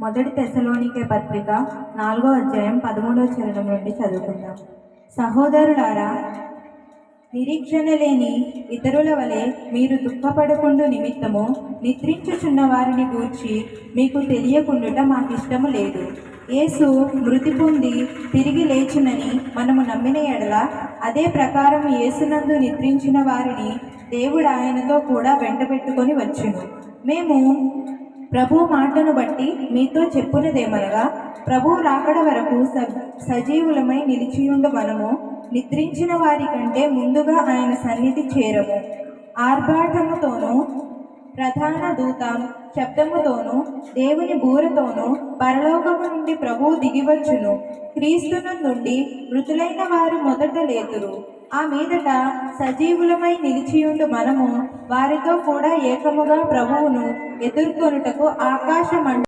మొదటి తెశలోనికే పత్రిక నాలుగో అధ్యాయం పదమూడో చరణం నుండి చదువుకుందాం. సహోదరులారా నిరీక్షణ లేని ఇతరుల వలె మీరు దుఃఖపడకుండు నిమిత్తము నిద్రించుచున్న వారిని గూర్చి మీకు తెలియకుండుట మాకిష్టము లేదు. యేసు మృతి పొంది తిరిగి లేచునని మనము నమ్మిన ఎడల అదే ప్రకారం యేసునందు నిద్రించిన వారిని దేవుడు ఆయనతో కూడా వెంటబెట్టుకొని వచ్చును. మేము ప్రభు మాటను బట్టి మీతో చెప్పునదేమనగా ప్రభు రాకడ వరకు స సజీవులమై నిలిచియుండు మనము నిద్రించిన వారి కంటే ముందుగా ఆయన సన్నిధి చేరము. ఆర్భాటముతోనూ ప్రధాన దూత శబ్దముతోనూ దేవుని బూరతోనూ పరలోకము నుండి ప్రభువు దిగివచ్చును. క్రీస్తును నుండి మృతులైన వారు మొదట లేతురు. ఆ మీదట సజీవులమై నిలిచియుండు మనము వారితో కూడా ఏకముగా ప్రభువును ఎదుర్కొనుటకు ఆకాశ